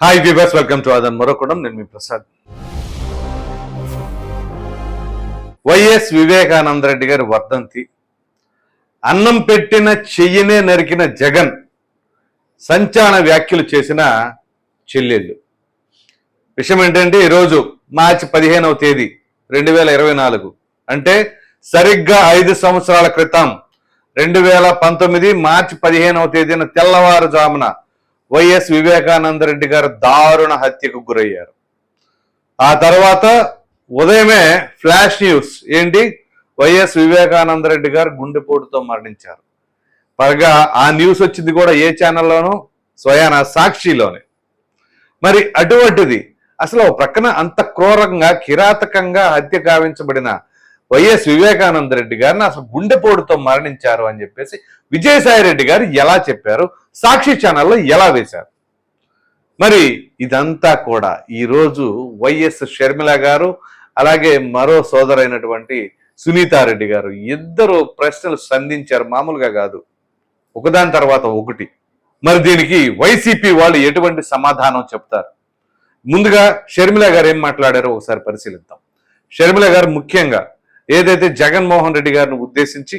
Hi viewers welcome to అదన్ మరొకడం నేను మీ ప్రసాద్ వైఎస్ వివేకానంద రెడ్డి గారి వర్ధంతి అన్నం పెట్టిన చెయ్యినే నరికిన జగన్ సంచాన వ్యాఖ్యలు చేసిన చెల్లెళ్ళు విషయం ఏంటంటే ఈరోజు మార్చి పదిహేనవ తేదీ రెండు వేల ఇరవై నాలుగు అంటే సరిగ్గా ఐదు సంవత్సరాల క్రితం రెండు వేల పంతొమ్మిది మార్చి పదిహేనవ తేదీన తెల్లవారుజామున వైఎస్ వివేకానంద రెడ్డి గారు దారుణ హత్యకు గురయ్యారు. ఆ తర్వాత ఉదయమే ఫ్లాష్ న్యూస్ ఏంటి? వైఎస్ వివేకానంద రెడ్డి గారు గుండెపోటుతో మరణించారు. పైగా ఆ న్యూస్ వచ్చింది కూడా ఏ ఛానల్లోనూ? స్వయాన సాక్షిలోనే. మరి అటువంటిది అసలు ప్రక్కన అంత క్రూరంగా కిరాతకంగా హత్య కావించబడిన వైఎస్ వివేకానంద రెడ్డి గారిని అసలు గుండెపోటుతో మరణించారు అని చెప్పేసి విజయసాయి రెడ్డి గారు ఎలా చెప్పారు? సాక్షి ఛానల్లో ఎలా వేశారు? మరి ఇదంతా కూడా ఈరోజు వైఎస్ షర్మిల గారు అలాగే మరో సోదరైనటువంటి సునీతారెడ్డి గారు ఇద్దరు ప్రశ్నలు సంధించారు. మామూలుగా కాదు. ఒకదాని తర్వాత ఒకటి. మరి దీనికి వైసీపీ వాళ్ళు ఎటువంటి సమాధానం చెప్తారు? ముందుగా షర్మిల గారు ఏం మాట్లాడారో ఒకసారి పరిశీలిద్దాం. షర్మిల గారు ముఖ్యంగా ఏదైతే జగన్మోహన్ రెడ్డి గారిని ఉద్దేశించి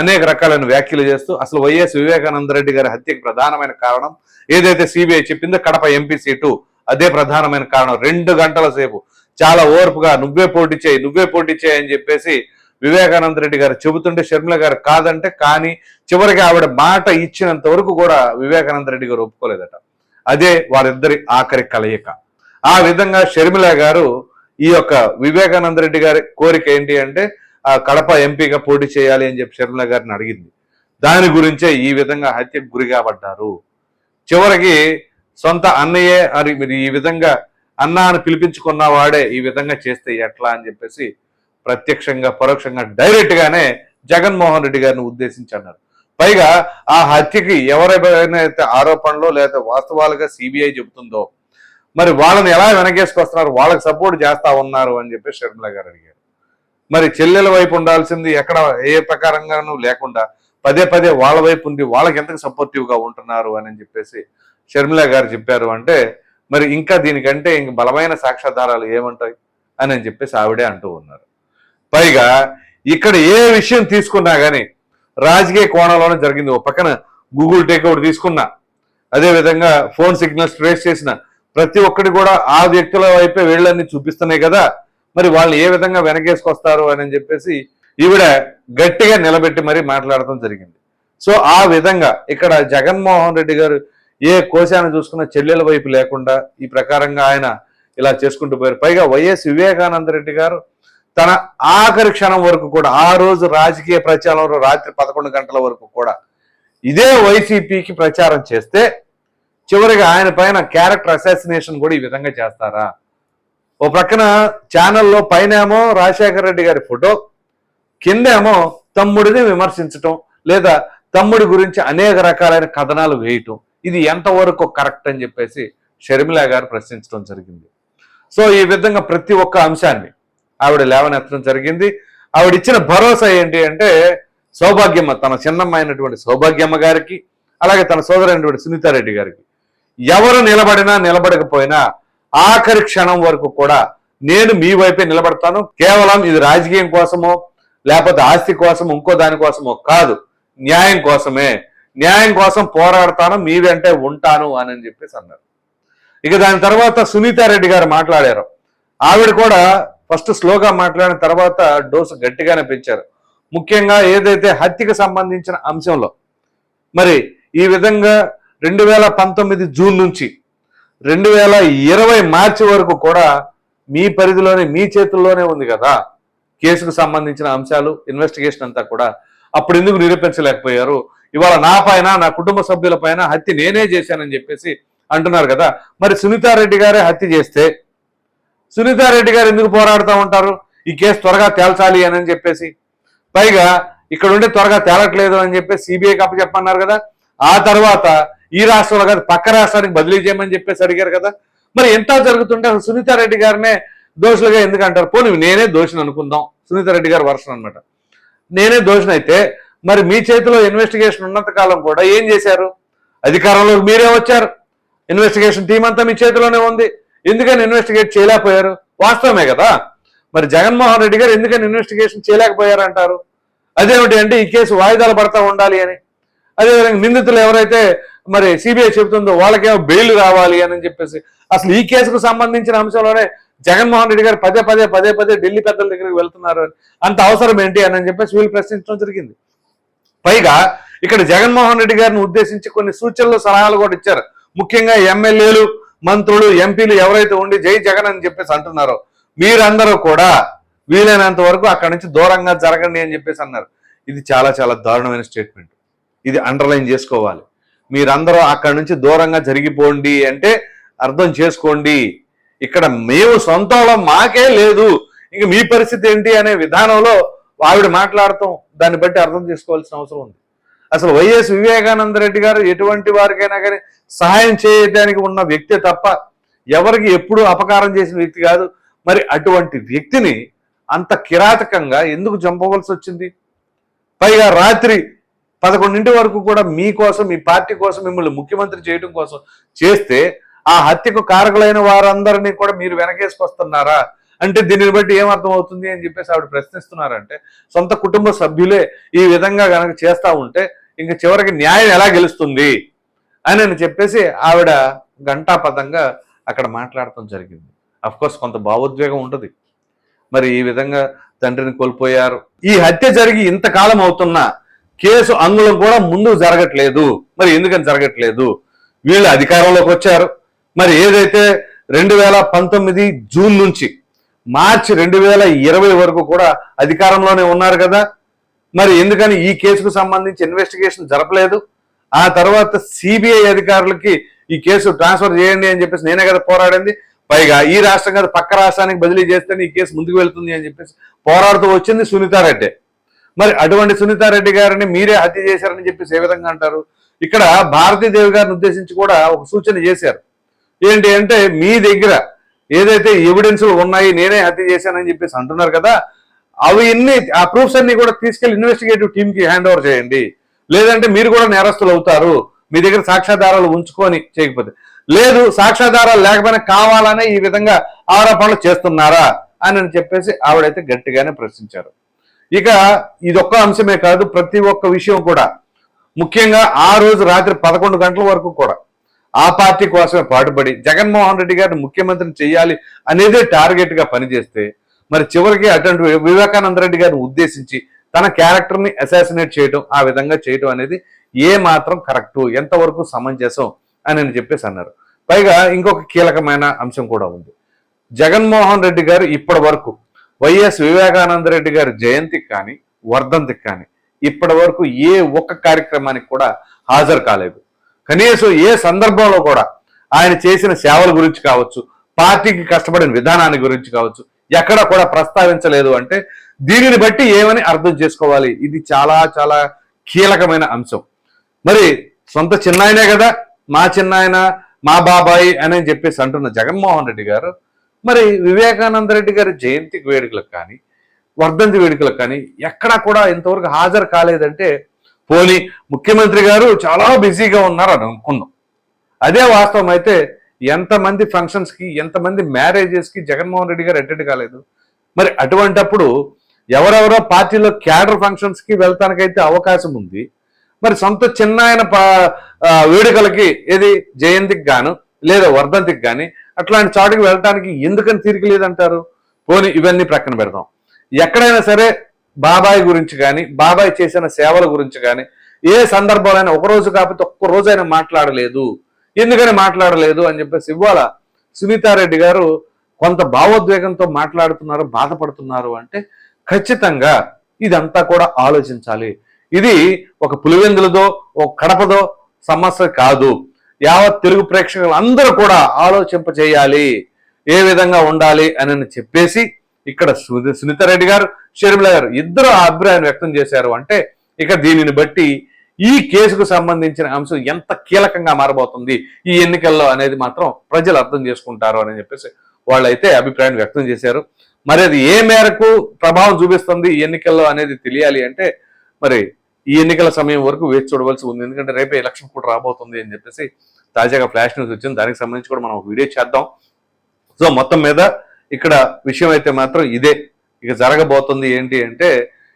అనేక రకాలైన వ్యాఖ్యలు చేస్తూ అసలు వైఎస్ వివేకానంద రెడ్డి గారి హత్యకు ప్రధానమైన కారణం ఏదైతే సిబిఐ చెప్పిందో కడప ఎంపీ సీటు అదే ప్రధానమైన కారణం. రెండు గంటల సేపు చాలా ఓర్పుగా నువ్వే పోటీ చేయి నువ్వే పోటీ చేయి అని చెప్పేసి వివేకానంద రెడ్డి గారు చెబుతుంటే షర్మిల గారు కాదంటే కానీ చివరికి ఆవిడ మాట ఇచ్చినంత వరకు కూడా వివేకానంద రెడ్డి గారు ఒప్పుకోలేదట. అదే వారిద్దరి ఆఖరి కలయిక. ఆ విధంగా షర్మిల గారు ఈ యొక్క వివేకానంద రెడ్డి గారి కోరిక ఏంటి అంటే కడప ఎంపీగా పోటీ చేయాలి అని చెప్పి షర్మిల గారిని అడిగింది. దాని గురించే ఈ విధంగా హత్యకు గురి కాబడ్డారు. చివరికి సొంత అన్నయ్యే అని మీరు ఈ విధంగా అన్న అని పిలిపించుకున్న వాడే ఈ విధంగా చేస్తే ఎట్లా అని చెప్పేసి ప్రత్యక్షంగా పరోక్షంగా డైరెక్ట్ గానే జగన్మోహన్ రెడ్డి గారిని ఉద్దేశించి అన్నారు. పైగా ఆ హత్యకి ఎవరైతే ఆరోపణలో ఆరోపణలు లేదా వాస్తవాలుగా సిబిఐ చెబుతుందో మరి వాళ్ళని ఎలా వెనకేసుకొస్తున్నారు? వాళ్ళకి సపోర్ట్ చేస్తా ఉన్నారు అని చెప్పి షర్మిల గారు అడిగారు. మరి చెల్లెల వైపు ఉండాల్సింది ఎక్కడ ఏ ప్రకారంగానూ లేకుండా పదే పదే వాళ్ళ వైపు ఉంది వాళ్ళకి ఎంతకు సపోర్టివ్గా ఉంటున్నారు అని చెప్పేసి షర్మిల గారు చెప్పారు అంటే మరి ఇంకా దీనికంటే ఇంక బలమైన సాక్ష్యాధారాలు ఏముంటాయి అని అని చెప్పేసి ఆవిడే అంటూ ఉన్నారు. పైగా ఇక్కడ ఏ విషయం తీసుకున్నా కానీ రాజకీయ కోణంలోనే జరిగింది. ఓ పక్కన గూగుల్ టేక్అవుట్ తీసుకున్నా అదే విధంగా ఫోన్ సిగ్నల్స్ ట్రేస్ చేసిన ప్రతి ఒక్కటి కూడా ఆ వ్యక్తుల వైపే వీళ్ళని చూపిస్తున్నాయి కదా. మరి వాళ్ళు ఏ విధంగా వెనకేసుకొస్తారు అని చెప్పేసి ఈవిడ గట్టిగా నిలబెట్టి మరీ మాట్లాడటం జరిగింది. సో ఆ విధంగా ఇక్కడ జగన్మోహన్ రెడ్డి గారు ఏ కోశాన్ని చూసుకున్న చెల్లెల వైపు లేకుండా ఈ ప్రకారంగా ఆయన ఇలా చేసుకుంటూ పోయారు. పైగా వైఎస్ వివేకానంద రెడ్డి గారు తన ఆఖరి క్షణం వరకు కూడా ఆ రోజు రాజకీయ ప్రచారంలో రాత్రి పదకొండు గంటల వరకు కూడా ఇదే వైసీపీకి ప్రచారం చేస్తే చివరిగా ఆయన పైన క్యారెక్టర్ అసాసినేషన్ కూడా ఈ విధంగా చేస్తారా? ఓ ప్రక్కన ఛానల్లో పైనేమో రాజశేఖర రెడ్డి గారి ఫోటో కిందేమో తమ్ముడిని విమర్శించటం లేదా తమ్ముడి గురించి అనేక రకాలైన కథనాలు వేయటం. ఇది ఎంతవరకు కరెక్ట్ అని చెప్పేసి షర్మిల గారు ప్రశ్నించడం జరిగింది. సో ఈ విధంగా ప్రతి ఒక్క అంశాన్ని ఆవిడ లేవనెత్తడం జరిగింది. ఆవిడ ఇచ్చిన భరోసా ఏంటి అంటే సౌభాగ్యమ్మ తన చిన్నమ్మ అయినటువంటి సౌభాగ్యమ్మ గారికి అలాగే తన సోదరైనటువంటి సునీతారెడ్డి గారికి. ఎవరు నిలబడినా నిలబడకపోయినా ఆఖరి క్షణం వరకు కూడా నేను మీ వైపే నిలబడతాను. కేవలం ఇది రాజకీయం కోసమో లేకపోతే ఆస్తి కోసం ఇంకో దానికోసమో కాదు. న్యాయం కోసమే. న్యాయం కోసం పోరాడతాను మీ వెంటే ఉంటాను అని చెప్పేసి అన్నారు. ఇక దాని తర్వాత సునీతారెడ్డి గారు మాట్లాడారు. ఆవిడ కూడా ఫస్ట్ స్లోగా మాట్లాడిన తర్వాత డోసు గట్టిగానే పెంచారు. ముఖ్యంగా ఏదైతే హత్యకు సంబంధించిన అంశంలో మరి ఈ విధంగా రెండు వేల పంతొమ్మిది జూన్ నుంచి రెండు వేల ఇరవై మార్చి వరకు కూడా మీ పరిధిలోనే మీ చేతుల్లోనే ఉంది కదా. కేసుకు సంబంధించిన అంశాలు ఇన్వెస్టిగేషన్ అంతా కూడా అప్పుడు ఎందుకు నిరూపించలేకపోయారు? ఇవాళ నా పైన నా కుటుంబ సభ్యుల పైన హత్య నేనే చేశానని చెప్పేసి అంటున్నారు కదా. మరి సునీతారెడ్డి గారే హత్య చేస్తే సునీతారెడ్డి గారు ఎందుకు పోరాడుతూ ఉంటారు? ఈ కేసు త్వరగా తేల్చాలి అని చెప్పేసి. పైగా ఇక్కడ ఉంటే త్వరగా తేలట్లేదు అని చెప్పేసి సిబిఐకి అప్పచెప్పన్నారు కదా. ఆ తర్వాత ఈ రాష్ట్రంలో కాదు పక్క రాష్ట్రానికి బదిలీ చేయమని చెప్పేసి అడిగారు కదా. మరి ఎంత జరుగుతుంటే అసలు సునీతారెడ్డి గారినే దోషులుగా ఎందుకు అంటారు పోనీ నేనే దోషిని అనుకుందాం. సునీతారెడ్డి గారు వర్షం అనమాట నేనే దోషిని అయితే మరి మీ చేతిలో ఇన్వెస్టిగేషన్ ఉన్నంత కాలం కూడా ఏం చేశారు? అధికారంలోకి మీరే వచ్చారు. ఇన్వెస్టిగేషన్ టీం అంతా మీ చేతిలోనే ఉంది. ఎందుకని ఇన్వెస్టిగేట్ చేయలేకపోయారు? వాస్తవమే కదా. మరి జగన్మోహన్ రెడ్డి గారు ఎందుకని ఇన్వెస్టిగేషన్ చేయలేకపోయారు అంటారు అదేమిటి అంటే ఈ కేసు వాయిదాలు పడతా ఉండాలి అని. అదేవిధంగా నిందితులు ఎవరైతే మరి సిబిఐ చెబుతుందో వాళ్ళకేమో బెయిల్ రావాలి అని చెప్పేసి అసలు ఈ కేసుకు సంబంధించిన అంశంలోనే జగన్మోహన్ రెడ్డి గారు పదే పదే పదే పదే ఢిల్లీ పెద్దల దగ్గరికి వెళ్తున్నారు అని. అంత అవసరం ఏంటి అని చెప్పేసి వీళ్ళు ప్రశ్నించడం జరిగింది. పైగా ఇక్కడ జగన్మోహన్ రెడ్డి గారిని ఉద్దేశించి కొన్ని సూచనలు సలహాలు కూడా ఇచ్చారు. ముఖ్యంగా ఎమ్మెల్యేలు మంత్రులు ఎంపీలు ఎవరైతే ఉండి జై జగన్ అని చెప్పేసి అంటున్నారో మీరందరూ కూడా వీలైనంత వరకు అక్కడి నుంచి దూరంగా జరగండి అని చెప్పేసి అన్నారు. ఇది చాలా చాలా దారుణమైన స్టేట్మెంట్. ఇది అండర్లైన్ చేసుకోవాలి. మీరందరూ అక్కడి నుంచి దూరంగా జరిగిపోండి అంటే అర్థం చేసుకోండి. ఇక్కడ మేము సొంతంలో మాకే లేదు. ఇంక మీ పరిస్థితి ఏంటి అనే విధానంలో ఆవిడ మాట్లాడతాం. దాన్ని బట్టి అర్థం చేసుకోవాల్సిన అవసరం ఉంది. అసలు వైఎస్ వివేకానంద రెడ్డి గారు ఎటువంటి వారికైనా కానీ సహాయం చేయడానికి ఉన్న వ్యక్తి తప్ప ఎవరికి ఎప్పుడు అపకారం చేసిన వ్యక్తి కాదు. మరి అటువంటి వ్యక్తిని అంత కిరాతకంగా ఎందుకు చంపవలసి వచ్చింది? పైగా రాత్రి పదకొండింటి వరకు కూడా మీకోసం మీ పార్టీ కోసం మిమ్మల్ని ముఖ్యమంత్రి చేయడం కోసం చేస్తే ఆ హత్యకు కారకులైన వారందరినీ కూడా మీరు వెనకేసుకొస్తున్నారా? అంటే దీనిని బట్టి ఏమర్థం అవుతుంది అని చెప్పేసి ఆవిడ ప్రశ్నిస్తున్నారంటే సొంత కుటుంబ సభ్యులే ఈ విధంగా గనక చేస్తూ ఉంటే ఇంక చివరికి న్యాయం ఎలా గెలుస్తుంది? అని అని చెప్పేసి ఆవిడ గంటాపదంగా అక్కడ మాట్లాడటం జరిగింది. అఫ్కోర్స్ కొంత భావోద్వేగం ఉంటుంది. మరి ఈ విధంగా తండ్రిని కోల్పోయారు. ఈ హత్య జరిగి ఇంతకాలం అవుతున్నా కేసు అంగుళం కూడా ముందు జరగట్లేదు. మరి ఎందుకని జరగట్లేదు? వీళ్ళు అధికారంలోకి వచ్చారు. మరి ఏదైతే రెండు వేల పంతొమ్మిది జూన్ నుంచి మార్చి రెండు వేల ఇరవై వరకు కూడా అధికారంలోనే ఉన్నారు కదా? మరి ఎందుకని ఈ కేసుకు సంబంధించి ఇన్వెస్టిగేషన్ జరపలేదు? ఆ తర్వాత సిబిఐ అధికారులకి ఈ కేసు ట్రాన్స్ఫర్ చేయండి అని చెప్పేసి నేనే కదా పోరాడింది. పైగా ఈ రాష్ట్రం కదా పక్క రాష్ట్రానికి బదిలీ చేస్తేనే ఈ కేసు ముందుకు వెళ్తుంది అని చెప్పేసి పోరాడుతూ వచ్చింది సునీతారెడ్డి. మరి అటువంటి సునీతారెడ్డి గారిని మీరే హత్య చేశారని చెప్పేసి ఏ విధంగా అంటారు? ఇక్కడ భారతీదేవి గారిని ఉద్దేశించి కూడా ఒక సూచన చేశారు. ఏంటి అంటే మీ దగ్గర ఏదైతే ఎవిడెన్స్ ఉన్నాయి నేనే హత్య చేశానని చెప్పేసి అంటున్నారు కదా అవి ఇన్ని ఆ ప్రూఫ్స్ అన్ని కూడా తీసుకెళ్ళి ఇన్వెస్టిగేటివ్ టీమ్కి హ్యాండ్ ఓవర్ చేయండి. లేదంటే మీరు కూడా నేరస్తులు అవుతారు. మీ దగ్గర సాక్ష్యాధారాలు ఉంచుకొని చేయకపోతే. లేదు సాక్ష్యాధారాలు లేకపోయినా కావాలనే ఈ విధంగా ఆరోపణలు చేస్తున్నారా? అని చెప్పేసి ఆవిడైతే గట్టిగానే ప్రశ్నించారు. ఇక ఇదొక్క అంశమే కాదు ప్రతి ఒక్క విషయం కూడా. ముఖ్యంగా ఆ రోజు రాత్రి పదకొండు గంటల వరకు కూడా ఆ పార్టీ కోసమే పాటుపడి జగన్మోహన్ రెడ్డి గారిని ముఖ్యమంత్రిని చేయాలి అనేదే టార్గెట్గా పనిచేస్తే మరి చివరికి అటువంటి వివేకానంద రెడ్డి గారిని ఉద్దేశించి తన క్యారెక్టర్ని అసాసినేట్ చేయడం ఆ విధంగా చేయడం అనేది ఏ మాత్రం కరెక్టు ఎంతవరకు సమంజసం అని అని చెప్పేసి అన్నారు. పైగా ఇంకొక కీలకమైన అంశం కూడా ఉంది. జగన్మోహన్ రెడ్డి గారు ఇప్పటి వరకు వైఎస్ వివేకానంద రెడ్డి గారి జయంతికి కానీ వర్ధంతికి కానీ ఇప్పటి వరకు ఏ ఒక్క కార్యక్రమానికి కూడా హాజరు కాలేదు. కనీసం ఏ సందర్భంలో కూడా ఆయన చేసిన సేవల గురించి కావచ్చు పార్టీకి కష్టపడిన విధానాన్ని గురించి కావచ్చు ఎక్కడ కూడా ప్రస్తావించలేదు అంటే దీనిని బట్టి ఏమని అర్థం చేసుకోవాలి? ఇది చాలా చాలా కీలకమైన అంశం. మరి సొంత చిన్నాయనే కదా మా చిన్నాయన మా బాబాయి అని చెప్పేసి అంటున్న జగన్మోహన్ రెడ్డి గారు మరి వివేకానంద రెడ్డి గారి జయంతి వేడుకలకు కానీ వర్ధంతి వేడుకలకు కానీ ఎక్కడా కూడా ఇంతవరకు హాజరు కాలేదంటే పోనీ ముఖ్యమంత్రి గారు చాలా బిజీగా ఉన్నారు అని అనుకున్నాం. అదే వాస్తవం అయితే ఎంతమంది ఫంక్షన్స్కి ఎంతమంది మ్యారేజెస్కి జగన్మోహన్ రెడ్డి గారు అటెండ్ కాలేదు. మరి అటువంటప్పుడు ఎవరెవరో పార్టీలో క్యాడర్ ఫంక్షన్స్కి వెళ్తానికైతే అవకాశం ఉంది. మరి సొంత చిన్నాయన పా- వేడుకలకి ఏది జయంతికి గాను లేదా వర్ధంతికి కానీ అట్లాంటి చాటుకి వెళ్ళటానికి ఎందుకని తీరిక లేదంటారు? పోనీ ఇవన్నీ ప్రక్కన పెడదాం. ఎక్కడైనా సరే బాబాయ్ గురించి కానీ బాబాయ్ చేసిన సేవల గురించి కానీ ఏ సందర్భంలో ఒక రోజు కాకపోతే ఒక్క రోజైనా మాట్లాడలేదు. ఎందుకని మాట్లాడలేదు అని చెప్పేసి ఇవాళ సునీతారెడ్డి గారు కొంత భావోద్వేగంతో మాట్లాడుతున్నారు బాధపడుతున్నారు అంటే ఖచ్చితంగా ఇదంతా కూడా ఆలోచించాలి. ఇది ఒక పులివెందులదో ఒక కడపదో సమస్య కాదు. యావత్ తెలుగు ప్రేక్షకులు అందరూ కూడా ఆలోచింప చేయాలి ఏ విధంగా ఉండాలి అని చెప్పేసి ఇక్కడ సు- సునీతారెడ్డి గారు షర్మిల గారు ఇద్దరు అభిప్రాయం వ్యక్తం చేశారు. అంటే ఇక దీనిని బట్టి ఈ కేసుకు సంబంధించిన అంశం ఎంత కీలకంగా మారబోతుంది ఈ ఎన్నికల్లో అనేది మాత్రం ప్రజలు అర్థం చేసుకుంటారు అని చెప్పేసి వాళ్ళైతే అభిప్రాయం వ్యక్తం చేశారు. మరి అది ఏ మేరకు ప్రభావం చూపిస్తుంది ఈ ఎన్నికల్లో అనేది తెలియాలి అంటే మరి ఈ ఎన్నికల సమయం వరకు వేచి చూడవలసి ఉంది. ఎందుకంటే రేపే ఎలక్షన్ కూడా రాబోతుంది అని చెప్పేసి తాజాగా ఫ్లాష్ న్యూస్ వచ్చింది. దానికి సంబంధించి కూడా మనం ఒక వీడియో చేద్దాం. సో మొత్తం మీద ఇక్కడ విషయం అయితే మాత్రం ఇదే. ఇక జరగబోతుంది ఏంటి అంటే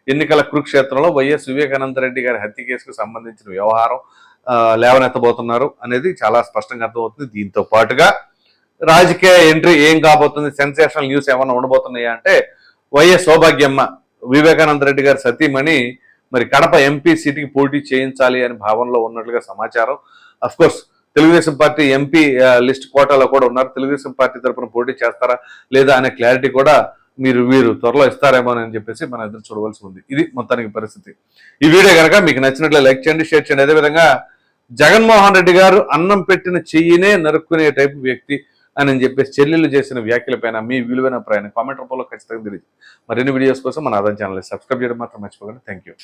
ఎన్నికల కురుక్షేత్రంలో వైఎస్ వివేకానంద రెడ్డి గారి హత్య కేసుకు సంబంధించిన వ్యవహారం లేవనెత్తబోతున్నారు అనేది చాలా స్పష్టంగా అర్థమవుతుంది. దీంతో పాటుగా రాజకీయ ఎంట్రీ ఏం కాబోతుంది? సెన్సేషనల్ న్యూస్ ఏమైనా ఉండబోతున్నాయా అంటే వైఎస్ సౌభాగ్యమ్మ వివేకానంద రెడ్డి గారి సతీమణి మరి కడప ఎంపీ సీటుకి పోటీ చేయించాలి అని భావనలో ఉన్నట్లుగా సమాచారం. Of course Telugu Desam party MP list కోటాలో కూడా ఉన్నారు. తెలుగుదేశం పార్టీ తరపున పోటీ చేస్తారా లేదా అనే క్లారిటీ కూడా మీరు వీరు త్వరలో ఇస్తారేమో అని చెప్పేసి మనం ఎదురు చూడవలసి ఉంది. ఇది మొత్తానికి పరిస్థితి. ఈ వీడియో కనుక మీకు నచ్చినట్లే లైక్ చేయండి షేర్ చేయండి. అదేవిధంగా జగన్మోహన్ రెడ్డి గారు అన్నం పెట్టిన చెయ్యినే నరుక్కునే టైపు వ్యక్తి అని చెప్పేసి చెల్లెలు చేసిన వ్యాఖ్యలపైన మీ విలువైన ప్రయాణం కామెంట్ రూపంలో ఖచ్చితంగా తెలియదు మరిన్ని వీడియోస్ కోసం మన ఆదాయం ఛానల్ సబ్స్క్రైబ్ చేయడం మాత్రం మర్చిపోకండి. Thank you